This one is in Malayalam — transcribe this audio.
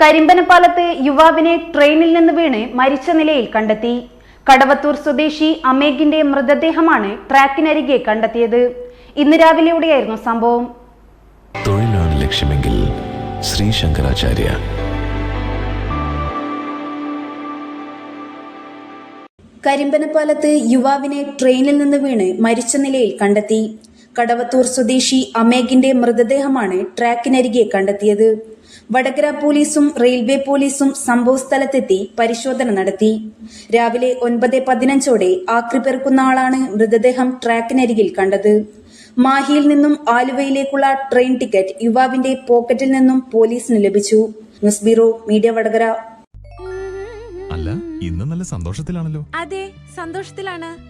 കരിമ്പനപ്പാലത്ത് യുവാവിനെ ട്രെയിനിൽ നിന്ന് വീണ് മരിച്ച നിലയിൽ കണ്ടെത്തി. കടവത്തൂർ സ്വദേശി അമേഗിന്റെ മൃതദേഹമാണ് ട്രാക്കിനരികെ കണ്ടെത്തിയത്. ഇന്ന് രാവിലെയോടെയായിരുന്നു സംഭവം. തൊഴിലാണ് ലക്ഷ്യമെങ്കിൽ ശ്രീ ശങ്കരാചാര്യ. കരിമ്പനപ്പാലത്ത് യുവാവിനെ ട്രെയിനിൽ നിന്ന് വീണ് മരിച്ച നിലയിൽ കണ്ടെത്തി. കടവത്തൂർ സ്വദേശി അമേഗിന്റെ മൃതദേഹമാണ് ട്രാക്കിനരികെ കണ്ടെത്തിയത്. വടകര പോലീസും റെയിൽവേ പോലീസും സംഭവസ്ഥലത്തെത്തി പരിശോധന നടത്തി. രാവിലെ ഒൻപത് പതിനഞ്ചോടെ ആക്രി പെറുക്കുന്ന ആളാണ് മൃതദേഹം ട്രാക്കിനരികിൽ കണ്ടത്. മാഹിയിൽ നിന്നും ആലുവയിലേക്കുള്ള ട്രെയിൻ ടിക്കറ്റ് യുവാവിന്റെ പോക്കറ്റിൽ നിന്നും പോലീസിന് ലഭിച്ചു. News bureau media Vadakara. അല്ല ഇന്ന് നല്ല സന്തോഷത്തിലാണല്ലോ. അതെ സന്തോഷത്തിലാണ്.